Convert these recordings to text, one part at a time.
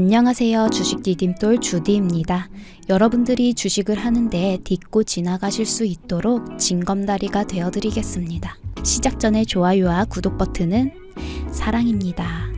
안녕하세요. 주식 디딤돌 주디입니다. 여러분들이 주식을 하는데 딛고 지나가실 수 있도록 징검다리가 되어드리겠습니다. 시작 전에 좋아요와 구독 버튼은 사랑입니다.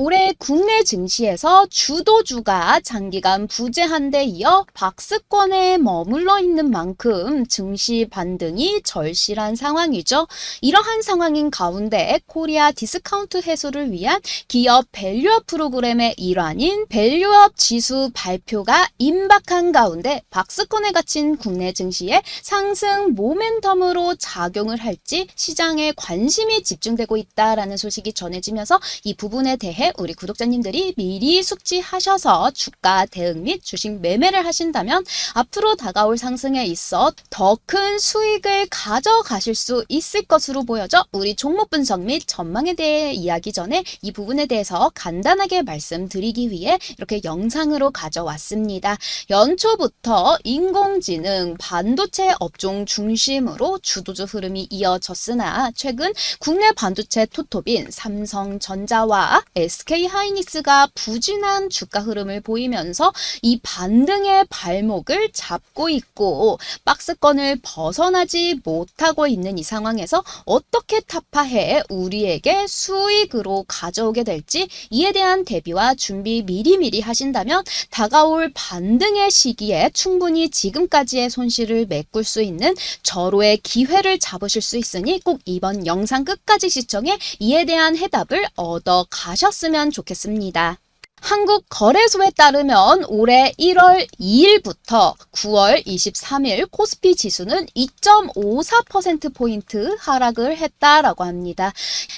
올해 국내 증시에서 주도주가 장기간 부재한 데 이어 박스권에 머물러 있는 만큼 증시 반등이 절실한 상황이죠. 이러한 상황인 가운데 코리아 디스카운트 해소를 위한 기업 밸류업 프로그램의 일환인 밸류업 지수 발표가 임박한 가운데 박스권에 갇힌 국내 증시의 상승 모멘텀으로 작용을 할지 시장에 관심이 집중되고 있다라는 소식이 전해지면서 이 부분에 대해 우리 구독자님들이 미리 숙지하셔서 주가 대응 및 주식 매매를 하신다면 앞으로 다가올 상승에 있어 더 큰 수익을 가져가실 수 있을 것으로 보여져 우리 종목 분석 및 전망에 대해 이야기 전에 이 부분에 대해서 간단하게 말씀드리기 위해 이렇게 영상으로 가져왔습니다. 연초부터 인공지능, 반도체 업종 중심으로 주도주 흐름이 이어졌으나 최근 국내 반도체 토톱인 삼성전자와 SK 하이닉스가 부진한 주가 흐름을 보이면서 이 반등의 발목을 잡고 있고 박스권을 벗어나지 못하고 있는 이 상황에서 어떻게 타파해 우리에게 수익으로 가져오게 될지 이에 대한 대비와 준비 미리미리 하신다면 다가올 반등의 시기에 충분히 지금까지의 손실을 메꿀 수 있는 절호의 기회를 잡으실 수 있으니 꼭 이번 영상 끝까지 시청해 이에 대한 해답을 얻어 가셨으면 좋겠습니다. 한국거래소에 따르면 올해 1월 2일부터 9월 23일 코스피 지수는 2.54%포인트 하락을 했다라고 합니다.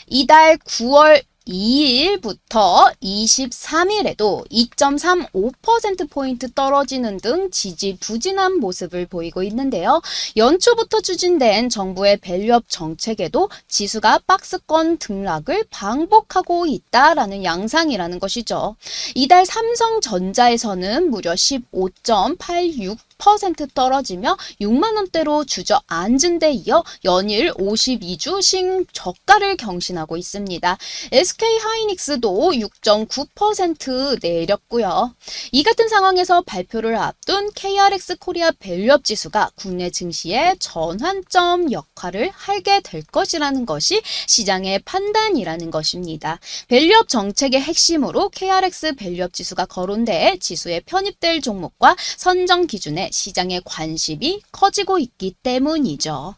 이달 9월 2일부터 23일에도 2.35%포인트 떨어지는 등 지지부진한 모습을 보이고 있는데요. 연초부터 추진된 정부의 밸류업 정책에도 지수가 박스권 등락을 반복하고 있다라는 양상이라는 것이죠. 이달 삼성전자에서는 무려 15.86 10% 떨어지며 6만 원대로 주저앉은 데 이어 연일 52주 신저가를 경신하고 있습니다. SK 하이닉스도 6.9% 내렸고요. 이 같은 상황에서 발표를 앞둔 KRX 코리아 밸류업 지수가 국내 증시의 전환점 역할을 하게 될 것이라는 것이 시장의 판단이라는 것입니다. 밸류업 정책의 핵심으로 KRX 밸류업 지수가 거론돼 지수에 편입될 종목과 선정 기준에 시장의 관심이 커지고 있기 때문이죠.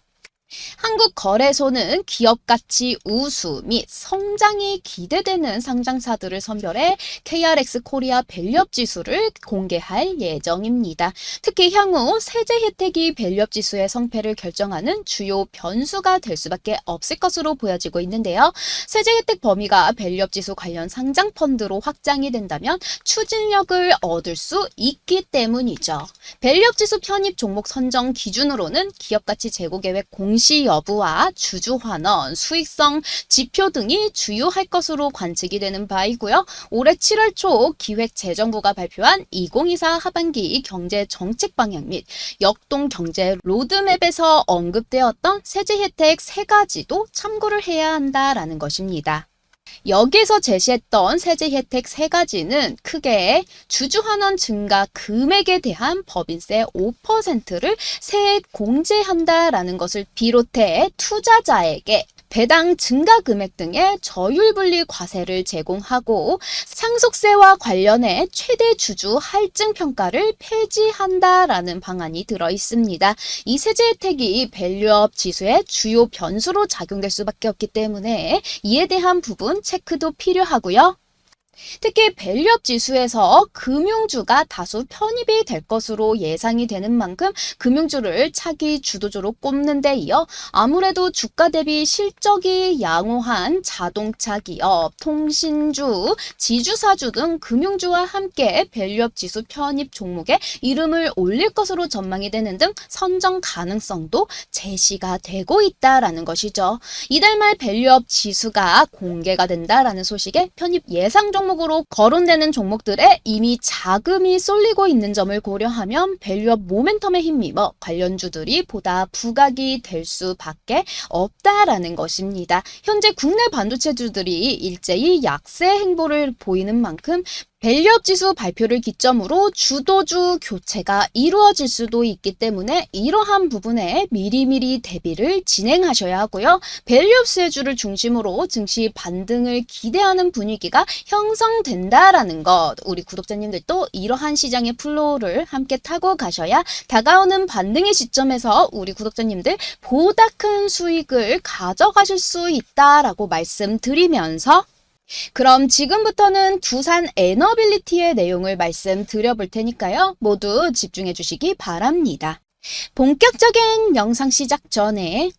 한국거래소는 기업 가치 우수 및 성장이 기대되는 상장사들을 선별해 KRX 코리아 밸류업 지수를 공개할 예정입니다. 특히 향후 세제 혜택이 밸류업 지수의 성패를 결정하는 주요 변수가 될 수밖에 없을 것으로 보여지고 있는데요. 세제 혜택 범위가 밸류업 지수 관련 상장 펀드로 확장이 된다면 추진력을 얻을 수 있기 때문이죠. 밸류업 지수 편입 종목 선정 기준으로는 기업 가치 재고 계획 공시 여부와 주주 환원, 수익성 지표 등이 주요할 것으로 관측이 되는 바이고요. 올해 7월 초 기획재정부가 발표한 2024 하반기 경제 정책 방향 및 역동 경제 로드맵에서 언급되었던 세제 혜택 세 가지도 참고를 해야 한다라는 것입니다. 여기서 제시했던 세제 혜택 세 가지는 크게 주주환원 증가 금액에 대한 법인세 5%를 세액 공제한다라는 것을 비롯해 투자자에게 배당 증가 금액 등의 저율 분리 과세를 제공하고 상속세와 관련해 최대 주주 할증 평가를 폐지한다라는 방안이 들어 있습니다. 이 세제 혜택이 밸류업 지수의 주요 변수로 작용될 수밖에 없기 때문에 이에 대한 부분 체크도 필요하고요. 특히 밸류업 지수에서 금융주가 다수 편입이 될 것으로 예상이 되는 만큼 금융주를 차기 주도주로 꼽는 데 이어 아무래도 주가 대비 실적이 양호한 자동차 기업, 통신주, 지주사주 등 금융주와 함께 밸류업 지수 편입 종목에 이름을 올릴 것으로 전망이 되는 등 선정 가능성도 제시가 되고 있다라는 것이죠. 이달 말 밸류업 지수가 공개가 된다라는 소식에 편입 예상 종목 종목으로 거론되는 종목들에 이미 자금이 쏠리고 있는 점을 고려하면 밸류업 모멘텀에 힘입어 관련주들이 보다 부각이 될 수밖에 없다라는 것입니다. 현재 국내 반도체주들이 일제히 약세 행보를 보이는 만큼 밸류업 지수 발표를 기점으로 주도주 교체가 이루어질 수도 있기 때문에 이러한 부분에 미리미리 대비를 진행하셔야 하고요. 밸류업 수혜주를 중심으로 증시 반등을 기대하는 분위기가 형성된다라는 것. 우리 구독자님들도 이러한 시장의 플로우를 함께 타고 가셔야 다가오는 반등의 시점에서 우리 구독자님들 보다 큰 수익을 가져가실 수 있다라고 말씀드리면서 그럼 지금부터는 두산 에너빌리티의 내용을 말씀드려 볼 테니까요. 모두 집중해 주시기 바랍니다. 본격적인 영상 시작 전에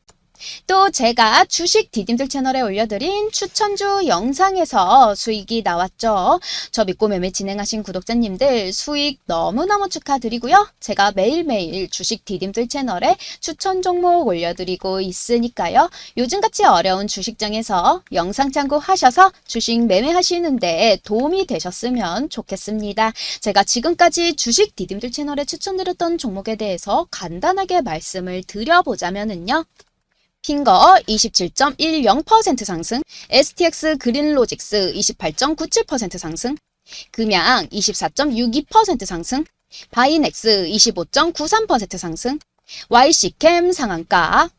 또 제가 주식 디딤들 채널에 올려드린 추천주 영상에서 수익이 나왔죠. 저 믿고 매매 진행하신 구독자님들 수익 너무너무 축하드리고요. 제가 매일매일 주식 디딤들 채널에 추천 종목 올려드리고 있으니까요. 요즘같이 어려운 주식장에서 영상 참고하셔서 주식 매매하시는데 도움이 되셨으면 좋겠습니다. 제가 지금까지 주식 디딤들 채널에 추천드렸던 종목에 대해서 간단하게 말씀을 드려보자면은요. 핑거 27.10% 상승, STX 그린로직스 28.97% 상승, 금양 24.62% 상승, 바이넥스 25.93% 상승, YC캠 상한가,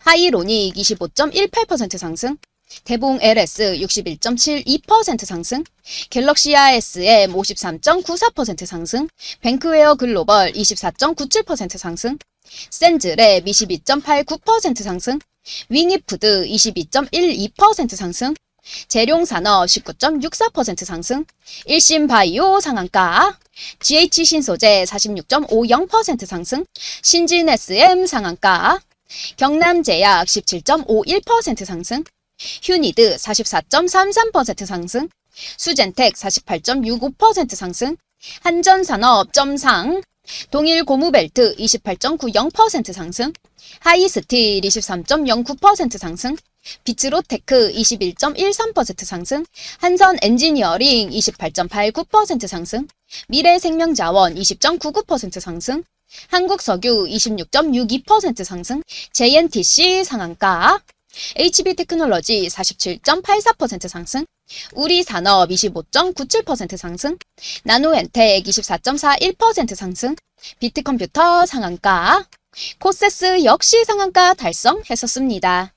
하이로닉 25.18% 상승, 대봉 LS 61.72% 상승, 갤럭시아 SM 53.94% 상승, 뱅크웨어 글로벌 24.97% 상승, 센즈랩 22.89% 상승, 윙이푸드 22.12% 상승, 재룡산업 19.64% 상승, 일신바이오 상한가, GH 신소재 46.50% 상승, 신진 SM 상한가, 경남제약 17.51% 상승, 휴니드 44.33% 상승, 수젠텍 48.65% 상승, 한전산업 점상, 동일 고무벨트 28.90% 상승, 하이스틸 23.09% 상승, 비츠로테크 21.13% 상승, 한선 엔지니어링 28.89% 상승, 미래생명자원 20.99% 상승, 한국석유 26.62% 상승, JNTC 상한가, HB테크놀로지 47.84% 상승, 우리 산업 25.97% 상승, 나노엔텍 24.41% 상승, 비트컴퓨터 상한가, 코세스 역시 상한가 달성했었습니다.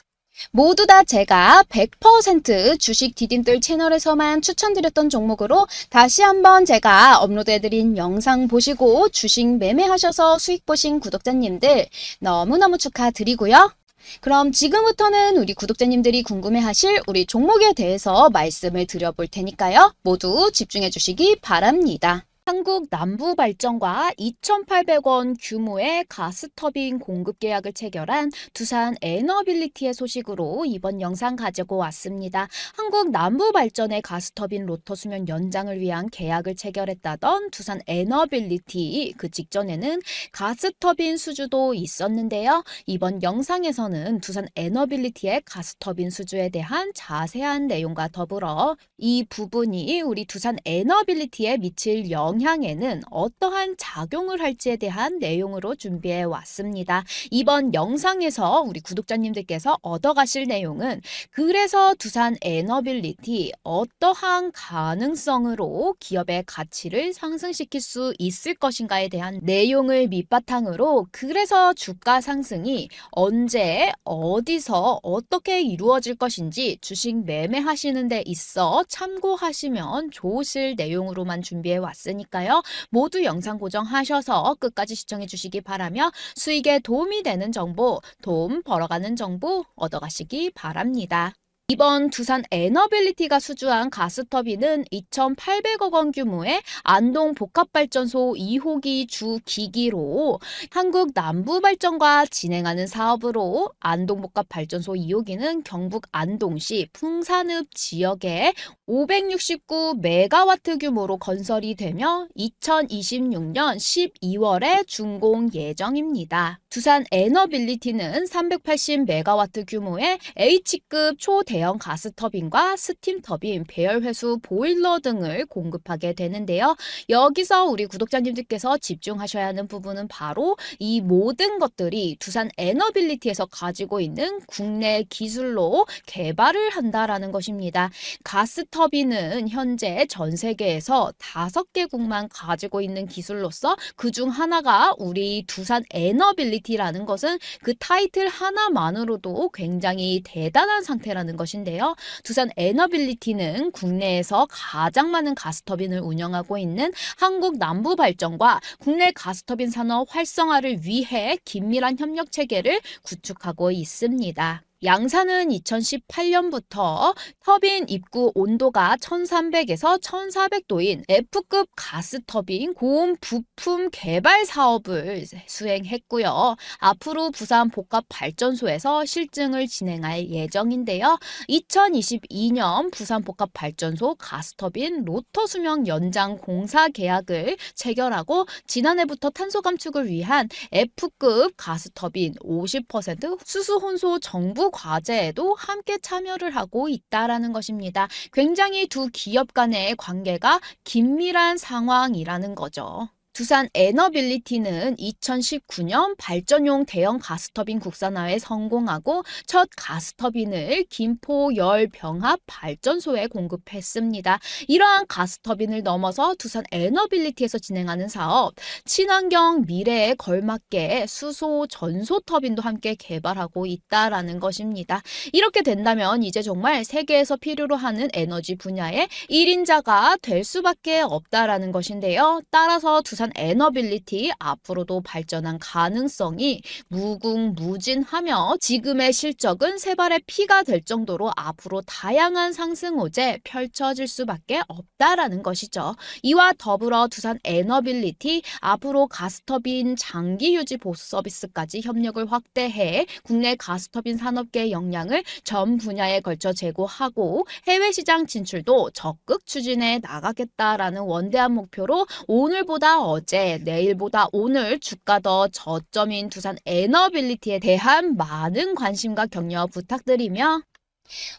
모두 다 제가 100% 주식 디딤들 채널에서만 추천드렸던 종목으로 다시 한번 제가 업로드해드린 영상 보시고 주식 매매하셔서 수익 보신 구독자님들 너무너무 축하드리고요. 그럼 지금부터는 우리 구독자님들이 궁금해하실 우리 종목에 대해서 말씀을 드려볼 테니까요. 모두 집중해 주시기 바랍니다. 한국 남부발전과 2,800원 규모의 가스터빈 공급 계약을 체결한 두산 에너빌리티의 소식으로 이번 영상 가지고 왔습니다. 한국 남부발전의 가스터빈 로터 수면 연장을 위한 계약을 체결했다던 두산 에너빌리티 그 직전에는 가스터빈 수주도 있었는데요. 이번 영상에서는 두산 에너빌리티의 가스터빈 수주에 대한 자세한 내용과 더불어 이 부분이 우리 두산 에너빌리티에 미칠 영 향에는 어떠한 작용을 할지에 대한 내용으로 준비해 왔습니다. 이번 영상에서 우리 구독자님들께서 얻어가실 내용은 그래서 두산 에너빌리티 어떠한 가능성으로 기업의 가치를 상승시킬 수 있을 것인가에 대한 내용을 밑바탕으로 그래서 주가 상승이 언제 어디서 어떻게 이루어질 것인지 주식 매매하시는 데 있어 참고하시면 좋으실 내용으로만 준비해 왔으니 까요. 모두 영상 고정하셔서 끝까지 시청해 주시기 바라며 수익에 도움이 되는 정보, 돈 벌어가는 정보 얻어가시기 바랍니다. 이번 두산 에너빌리티가 수주한 가스터빈은 2,800억 원 규모의 안동 복합발전소 2호기 주 기기로 한국 남부발전과 진행하는 사업으로 안동 복합발전소 2호기는 경북 안동시 풍산읍 지역에 569 메가와트 규모로 건설이 되며 2026년 12월에 준공 예정입니다. 두산 에너빌리티는 380 메가와트 규모의 H급 초대 대형 가스 터빈과 스팀 터빈, 배열 회수, 보일러 등을 공급하게 되는데요. 여기서 우리 구독자님들께서 집중하셔야 하는 부분은 바로 이 모든 것들이 두산 에너빌리티에서 가지고 있는 국내 기술로 개발을 한다라는 것입니다. 가스 터빈은 현재 전 세계에서 다섯 개국만 가지고 있는 기술로서 그 중 하나가 우리 두산 에너빌리티라는 것은 그 타이틀 하나만으로도 굉장히 대단한 상태라는 것인데요. 두산 에너빌리티는 국내에서 가장 많은 가스터빈을 운영하고 있는 한국 남부 발전과 국내 가스터빈 산업 활성화를 위해 긴밀한 협력 체계를 구축하고 있습니다. 양산은 2018년부터 터빈 입구 온도가 1300에서 1400도인 F급 가스터빈 고온 부품 개발 사업을 수행했고요. 앞으로 부산 복합 발전소에서 실증을 진행할 예정인데요. 2022년 부산 복합 발전소 가스터빈 로터 수명 연장 공사 계약을 체결하고 지난해부터 탄소 감축을 위한 F급 가스터빈 50% 수수 혼소 정부 과제에도 함께 참여를 하고 있다라는 것입니다. 굉장히 두 기업 간의 관계가 긴밀한 상황이라는 거죠. 두산 에너빌리티는 2019년 발전용 대형 가스터빈 국산화에 성공하고 첫 가스터빈을 김포 열병합 발전소에 공급했습니다. 이러한 가스터빈을 넘어서 두산 에너빌리티에서 진행하는 사업, 친환경 미래에 걸맞게 수소 전소 터빈도 함께 개발하고 있다라는 것입니다. 이렇게 된다면 이제 정말 세계에서 필요로 하는 에너지 분야의 1인자가 될 수밖에 없다라는 것인데요. 따라서 두산 에너빌리티 앞으로도 발전한 가능성이 무궁무진하며 지금의 실적은 세 발의 피가 될 정도로 앞으로 다양한 상승 호재 펼쳐질 수밖에 없다라는 것이죠. 이와 더불어 두산 에너빌리티 앞으로 가스터빈 장기 유지 보수 서비스까지 협력을 확대해 국내 가스터빈 산업계의 역량을 전 분야에 걸쳐 제고하고 해외 시장 진출도 적극 추진해 나가겠다라는 원대한 목표로 오늘보다 어제, 내일보다 오늘 주가 더 저점인 두산 에너빌리티에 대한 많은 관심과 격려 부탁드리며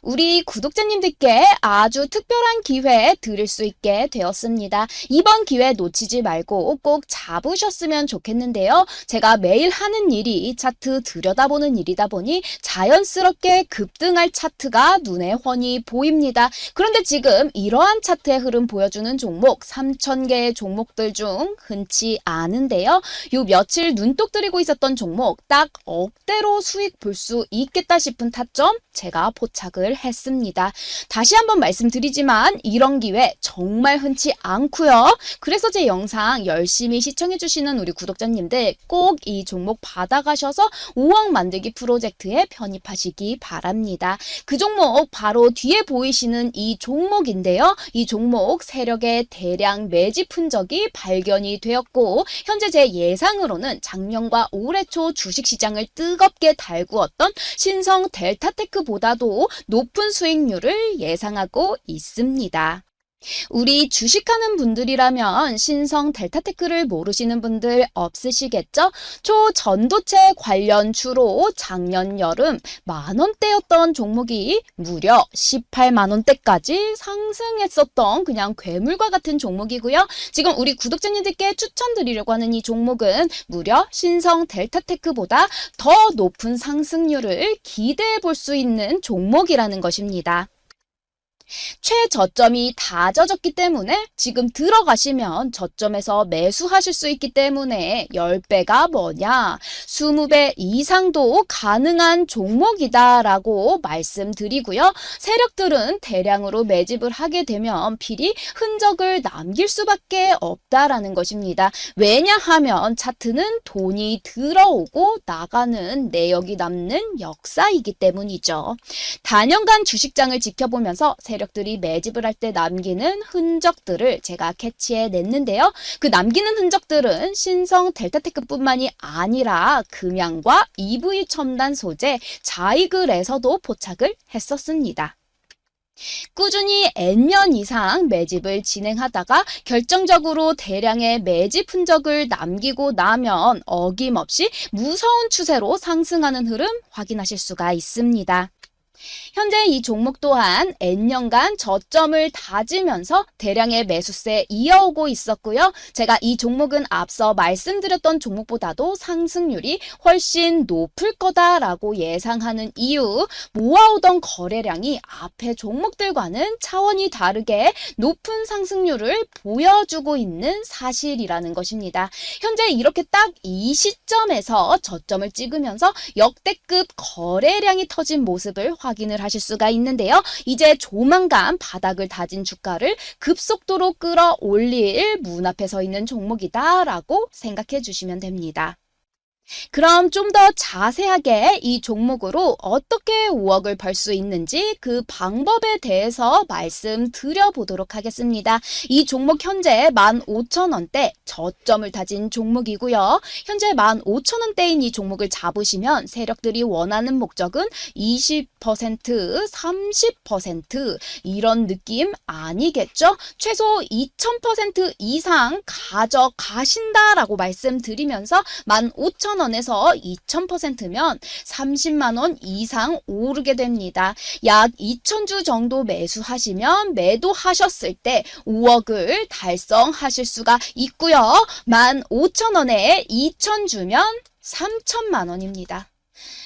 우리 구독자님들께 아주 특별한 기회 드릴 수 있게 되었습니다. 이번 기회 놓치지 말고 꼭 잡으셨으면 좋겠는데요. 제가 매일 하는 일이 차트 들여다보는 일이다 보니 자연스럽게 급등할 차트가 눈에 훤히 보입니다. 그런데 지금 이러한 차트의 흐름 보여주는 종목 3,000개의 종목들 중 흔치 않은데요. 요 며칠 눈독 들이고 있었던 종목 딱 억대로 수익 볼 수 있겠다 싶은 타점 제가 포착을 했습니다. 다시 한번 말씀드리지만 이런 기회 정말 흔치 않고요. 그래서 제 영상 열심히 시청해 주시는 우리 구독자님들 꼭 이 종목 받아가셔서 5억 만들기 프로젝트에 편입하시기 바랍니다. 그 종목 바로 뒤에 보이시는 이 종목인데요. 이 종목 세력의 대량 매집 흔적이 발견이 되었고 현재 제 예상으로는 작년과 올해 초 주식시장을 뜨겁게 달구었던 신성 델타테크 보다도 높은 수익률을 예상하고 있습니다. 우리 주식하는 분들이라면 신성 델타테크를 모르시는 분들 없으시겠죠? 초전도체 관련 주로 작년 여름 만원대였던 종목이 무려 18만원대까지 상승했었던 그냥 괴물과 같은 종목이고요. 지금 우리 구독자님들께 추천드리려고 하는 이 종목은 무려 신성 델타테크보다 더 높은 상승률을 기대해 볼 수 있는 종목이라는 것입니다. 최저점이 다 젖었기 때문에 지금 들어가시면 저점에서 매수하실 수 있기 때문에 10배가 뭐냐 20배 이상도 가능한 종목이다라고 말씀드리고요. 세력들은 대량으로 매집을 하게 되면 필히 흔적을 남길 수밖에 없다라는 것입니다. 왜냐하면 차트는 돈이 들어오고 나가는 내역이 남는 역사이기 때문이죠. 단연간 주식장을 지켜보면서 세력 들이 매집을 할 때 남기는 흔적들을 제가 캐치해 냈는데요. 그 남기는 흔적들은 신성 델타테크뿐만이 아니라 금양과 EV 첨단 소재 자이글에서도 포착을 했었습니다. 꾸준히 N년 이상 매집을 진행하다가 결정적으로 대량의 매집 흔적을 남기고 나면 어김없이 무서운 추세로 상승하는 흐름 확인하실 수가 있습니다. 현재 이 종목 또한 N년간 저점을 다지면서 대량의 매수세 이어오고 있었고요. 제가 이 종목은 앞서 말씀드렸던 종목보다도 상승률이 훨씬 높을 거다라고 예상하는 이유, 모아오던 거래량이 앞에 종목들과는 차원이 다르게 높은 상승률을 보여주고 있는 사실이라는 것입니다. 현재 이렇게 딱 이 시점에서 저점을 찍으면서 역대급 거래량이 터진 모습을 확인을 하실 수가 있는데요. 이제 조만간 바닥을 다진 주가를 급속도로 끌어올릴 문 앞에 서 있는 종목이다라고 생각해 주시면 됩니다. 그럼 좀 더 자세하게 이 종목으로 어떻게 5억을 벌 수 있는지 그 방법에 대해서 말씀드려 보도록 하겠습니다. 이 종목 현재 15,000원대 저점을 다진 종목이고요. 현재 15,000원대인 이 종목을 잡으시면 세력들이 원하는 목적은 20%, 30% 이런 느낌 아니겠죠? 최소 2,000% 이상 가져가신다라고 말씀드리면서 15,000 원에서 2,000%면 30만 원 이상 오르게 됩니다. 약 2,000주 정도 매수하시면 매도하셨을 때 5억을 달성하실 수가 있고요. 15,000원에 2,000주면 3천만 원입니다.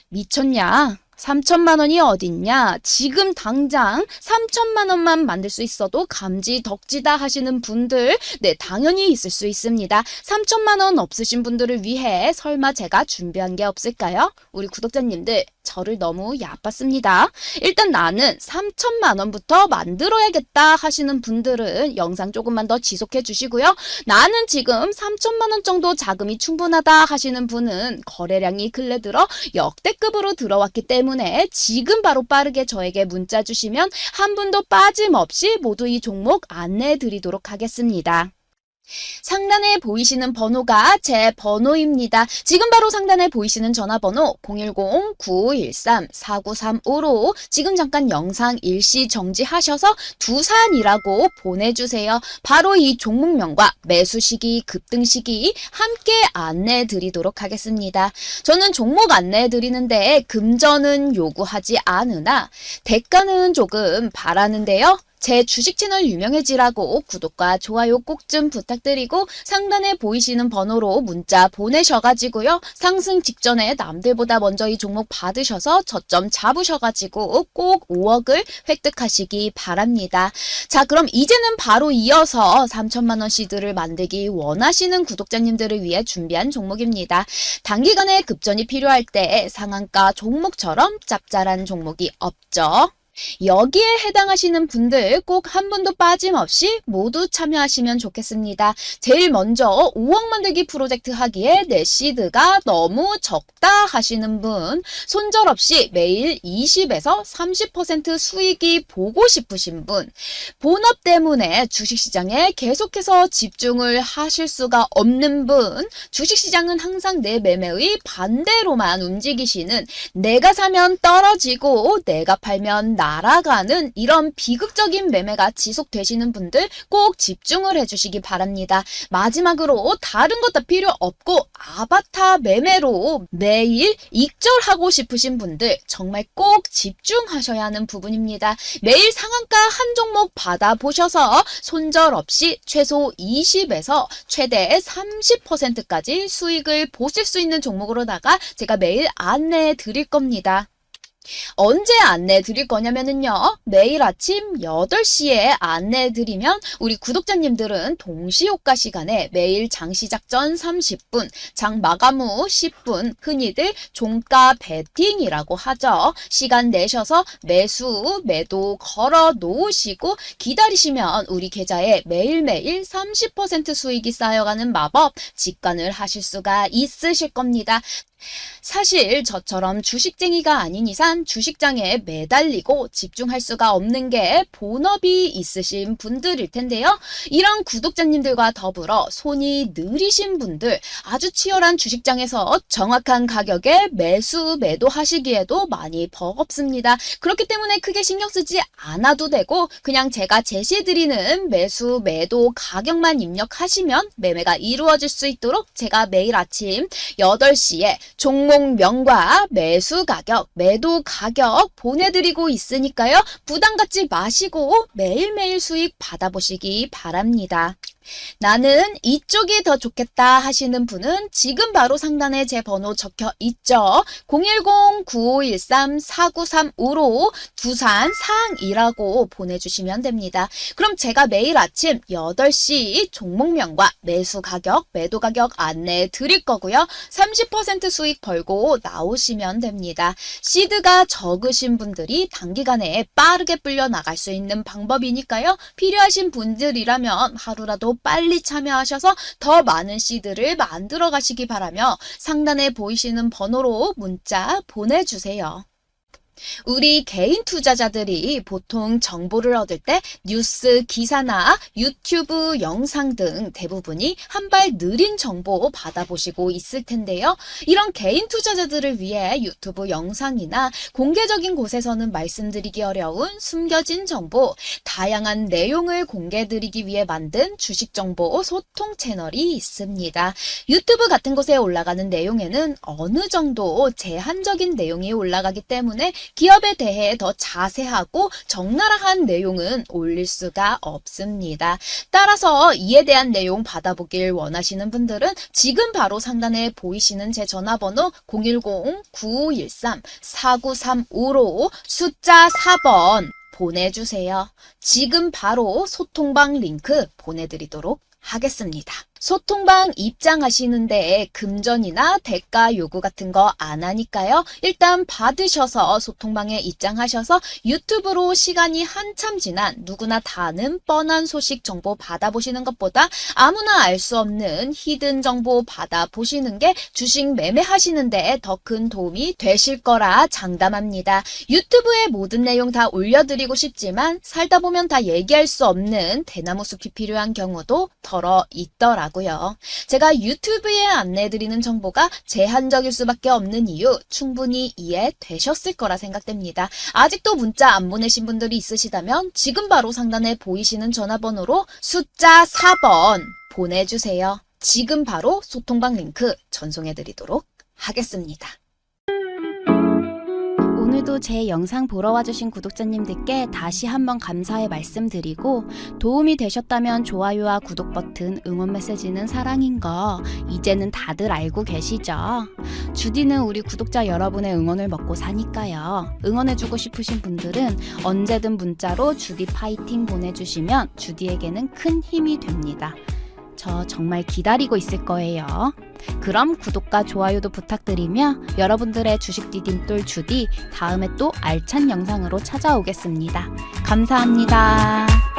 미쳤냐? 3천만 원이 어딨냐? 지금 당장 3천만 원만 만들 수 있어도 감지 덕지다 하시는 분들, 네, 당연히 있을 수 있습니다. 3천만 원 없으신 분들을 위해 설마 제가 준비한 게 없을까요? 우리 구독자님들, 저를 너무 얕봤습니다. 일단 나는 3천만 원부터 만들어야겠다 하시는 분들은 영상 조금만 더 지속해 주시고요. 나는 지금 3천만 원 정도 자금이 충분하다 하시는 분은 거래량이 근래 들어 역대급으로 들어왔기 때문에 지금 바로 빠르게 저에게 문자 주시면 한 분도 빠짐없이 모두 이 종목 안내해 드리도록 하겠습니다. 상단에 보이시는 번호가 제 번호입니다. 지금 바로 상단에 보이시는 전화번호 010-913-4935로 지금 잠깐 영상 일시 정지하셔서 두산이라고 보내주세요. 바로 이 종목명과 매수 시기, 급등 시기 함께 안내해 드리도록 하겠습니다. 저는 종목 안내해 드리는데 금전은 요구하지 않으나 대가는 조금 바라는데요. 제 주식 채널 유명해지라고 구독과 좋아요 꼭 좀 부탁드리고 상단에 보이시는 번호로 문자 보내셔가지고요. 상승 직전에 남들보다 먼저 이 종목 받으셔서 저점 잡으셔가지고 꼭 5억을 획득하시기 바랍니다. 자 그럼 이제는 바로 이어서 3천만원 시드를 만들기 원하시는 구독자님들을 위해 준비한 종목입니다. 단기간에 급전이 필요할 때 상한가 종목처럼 짭짤한 종목이 없죠. 여기에 해당하시는 분들 꼭 한 분도 빠짐없이 모두 참여하시면 좋겠습니다. 제일 먼저 5억 만들기 프로젝트 하기에 내 시드가 너무 적다 하시는 분, 손절 없이 매일 20에서 30% 수익이 보고 싶으신 분, 본업 때문에 주식시장에 계속해서 집중을 하실 수가 없는 분, 주식시장은 항상 내 매매의 반대로만 움직이시는 내가 사면 떨어지고 내가 팔면 날아가는 이런 비극적인 매매가 지속되시는 분들 꼭 집중을 해주시기 바랍니다. 마지막으로 다른 것 다 필요 없고 아바타 매매로 매일 익절하고 싶으신 분들 정말 꼭 집중하셔야 하는 부분입니다. 매일 상한가 한 종목 받아보셔서 손절 없이 최소 20에서 최대 30%까지 수익을 보실 수 있는 종목으로다가 제가 매일 안내해 드릴 겁니다. 언제 안내 드릴 거냐면은요. 매일 아침 8시에 안내 드리면 우리 구독자님들은 동시효과 시간에 매일 장 시작 전 30분, 장 마감 후 10분, 흔히들 종가 베팅이라고 하죠. 시간 내셔서 매수, 매도 걸어 놓으시고 기다리시면 우리 계좌에 매일매일 30% 수익이 쌓여가는 마법 직관을 하실 수가 있으실 겁니다. 사실 저처럼 주식쟁이가 아닌 이상 주식장에 매달리고 집중할 수가 없는 게 본업이 있으신 분들일 텐데요. 이런 구독자님들과 더불어 손이 느리신 분들, 아주 치열한 주식장에서 정확한 가격에 매수, 매도 하시기에도 많이 버겁습니다. 그렇기 때문에 크게 신경 쓰지 않아도 되고 그냥 제가 제시해드리는 매수, 매도 가격만 입력하시면 매매가 이루어질 수 있도록 제가 매일 아침 8시에 종목명과 매수 가격, 매도 가격 보내드리고 있으니까요. 부담 갖지 마시고 매일매일 수익 받아보시기 바랍니다. 나는 이쪽이 더 좋겠다 하시는 분은 지금 바로 상단에 제 번호 적혀 있죠. 010-9513-4935로 두산 상이라고 보내주시면 됩니다. 그럼 제가 매일 아침 8시 종목명과 매수 가격, 매도 가격 안내 드릴 거고요. 30% 수익 벌고 나오시면 됩니다. 시드가 적으신 분들이 단기간에 빠르게 불려 나갈 수 있는 방법이니까요. 필요하신 분들이라면 하루라도 빨리 참여하셔서 더 많은 시드를 만들어 가시기 바라며 상단에 보이시는 번호로 문자 보내주세요. 우리 개인 투자자들이 보통 정보를 얻을 때 뉴스 기사나 유튜브 영상 등 대부분이 한 발 느린 정보 받아보시고 있을 텐데요. 이런 개인 투자자들을 위해 유튜브 영상이나 공개적인 곳에서는 말씀드리기 어려운 숨겨진 정보, 다양한 내용을 공개드리기 위해 만든 주식 정보 소통 채널이 있습니다. 유튜브 같은 곳에 올라가는 내용에는 어느 정도 제한적인 내용이 올라가기 때문에 기업에 대해 더 자세하고 적나라한 내용은 올릴 수가 없습니다. 따라서 이에 대한 내용 받아보길 원하시는 분들은 지금 바로 상단에 보이시는 제 전화번호 010-9513-4935로 숫자 4번 보내주세요. 지금 바로 소통방 링크 보내드리도록 하겠습니다. 소통방 입장하시는데 금전이나 대가 요구 같은 거 안 하니까요. 일단 받으셔서 소통방에 입장하셔서 유튜브로 시간이 한참 지난 누구나 다 아는 뻔한 소식 정보 받아보시는 것보다 아무나 알 수 없는 히든 정보 받아보시는 게 주식 매매하시는데 더큰 도움이 되실 거라 장담합니다. 유튜브에 모든 내용 다 올려드리고 싶지만 살다 보면 다 얘기할 수 없는 대나무 숲이 필요한 경우도 덜어 있더라 고요. 제가 유튜브에 안내해드리는 정보가 제한적일 수밖에 없는 이유 충분히 이해되셨을 거라 생각됩니다. 아직도 문자 안 보내신 분들이 있으시다면 지금 바로 상단에 보이시는 전화번호로 숫자 4번 보내주세요. 지금 바로 소통방 링크 전송해드리도록 하겠습니다. 오늘도 제 영상 보러 와주신 구독자님들께 다시 한번 감사의 말씀 드리고 도움이 되셨다면 좋아요와 구독 버튼, 응원 메시지는 사랑인 거 이제는 다들 알고 계시죠? 주디는 우리 구독자 여러분의 응원을 먹고 사니까요. 응원해주고 싶으신 분들은 언제든 문자로 주디 파이팅 보내주시면 주디에게는 큰 힘이 됩니다. 저 정말 기다리고 있을 거예요. 그럼 구독과 좋아요도 부탁드리며 여러분들의 주식 디딤돌 주디 다음에 또 알찬 영상으로 찾아오겠습니다. 감사합니다.